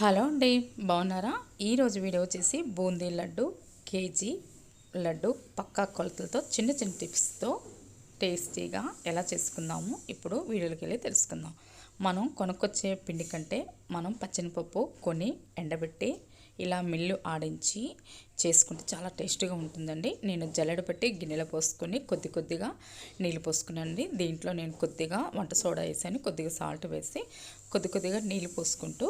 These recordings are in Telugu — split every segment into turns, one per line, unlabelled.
హలో అండి బాగున్నారా? ఈరోజు వీడియో వచ్చేసి బూందీ లడ్డు కేజీ లడ్డు పక్కా కొలతలతో చిన్న చిన్న టిప్స్తో టేస్టీగా ఎలా చేసుకుందాము ఇప్పుడు వీడియోకి వెళ్ళి తెలుసుకుందాం. మనం కొనుక్కొచ్చే పిండి కంటే మనం పచ్చనిపప్పు కొని ఎండబెట్టి ఇలా మిల్లు ఆడించి చేసుకుంటే చాలా టేస్టీగా ఉంటుందండి. నేను జల్లెడ పెట్టి గిన్నెలో పోసుకొని కొద్ది కొద్దిగా నీళ్ళు పోసుకున్నానండి. దీంట్లో నేను కొద్దిగా వంట సోడా వేసాను కొద్దిగా సాల్ట్ వేసి కొద్ది కొద్దిగా నీళ్ళు పోసుకుంటూ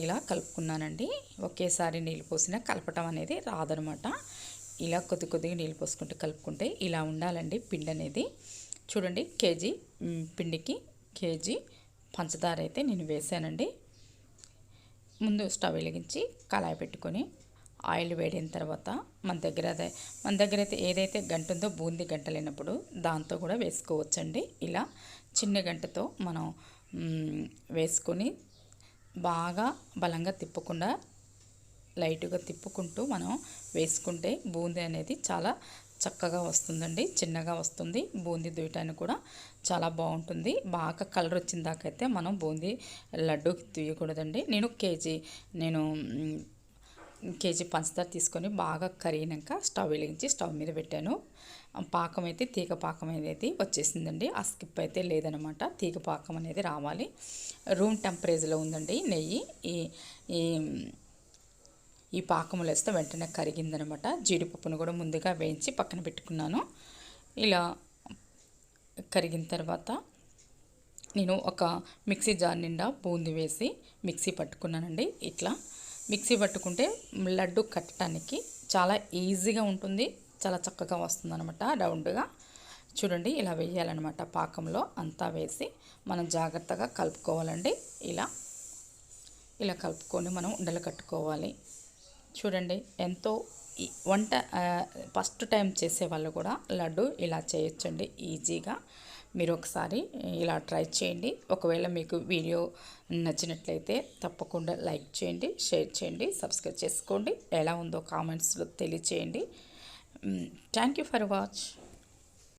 ఇలా కలుపుకున్నానండి. ఒకేసారి నీళ్ళు పోసినా కలపటం అనేది రాదనమాట. ఇలా కొద్ది కొద్దిగా నీళ్ళు పోసుకుంటూ కలుపుకుంటే ఇలా ఉండాలండి పిండి అనేది. చూడండి కేజీ పిండికి కేజీ పంచదార అయితే నేను వేసానండి. ముందు స్టవ్ వెలిగించి కళాయి పెట్టుకొని ఆయిల్ వేడిన తర్వాత మన దగ్గర అదే మన దగ్గర అయితే ఏదైతే గంట ఉందో బూంది గంట లేనప్పుడు దాంతో కూడా వేసుకోవచ్చండి. ఇలా చిన్న గంటతో మనం వేసుకొని బాగా బలంగా తిప్పకుండా లైట్గా తిప్పుకుంటూ మనం వేసుకుంటే బూందీ అనేది చాలా చక్కగా వస్తుందండి. చిన్నగా వస్తుంది. బూందీ దూయటానికి కూడా చాలా బాగుంటుంది. బాగా కలర్ వచ్చిన దాకైతే మనం బూందీ లడ్డూకి తీయకూడదండి నేను కేజీ నేను కేజీ పంచదార తీసుకొని బాగా కరిగినాక స్టవ్ వెలిగించి స్టవ్ మీద పెట్టాను. పాకం అయితే తీగ పాకం అనేది వచ్చేసిందండి. ఆ స్కిప్ అయితే లేదనమాట. తీగ పాకం అనేది రావాలి. రూమ్ టెంపరేచర్లో ఉందండి నెయ్యి. ఈ ఈ ఈ పాకములు వేస్తే వెంటనే కరిగిందనమాట. జీడిపప్పును కూడా ముందుగా వేయించి పక్కన పెట్టుకున్నాను. ఇలా కరిగిన తర్వాత నేను ఒక మిక్సీ జార్ నిండా బూంది వేసి మిక్సీ పట్టుకున్నానండి. ఇట్లా మిక్సీ పట్టుకుంటే లడ్డు కట్టడానికి చాలా ఈజీగా ఉంటుంది. చాలా చక్కగా వస్తుంది అనమాట రౌండ్గా. చూడండి ఇలా వేయాలన్నమాట పాకంలో. అంతా వేసి మనం జాగ్రత్తగా కలుపుకోవాలండి. ఇలా ఇలా కలుపుకొని మనం ఉండలు కట్టుకోవాలి. చూడండి ఎంతో వంట ఫస్ట్ టైం చేసే వాళ్ళు కూడా లడ్డు ఇలా చేయొచ్చండి ఈజీగా. మీరు ఒకసారి ఇలా ట్రై చేయండి. ఒకవేళ మీకు వీడియో నచ్చినట్లయితే తప్పకుండా లైక్ చేయండి షేర్ చేయండి సబ్స్క్రైబ్ చేసుకోండి. ఎలా ఉందో కామెంట్స్లో తెలియచేయండి. Thank you for watch.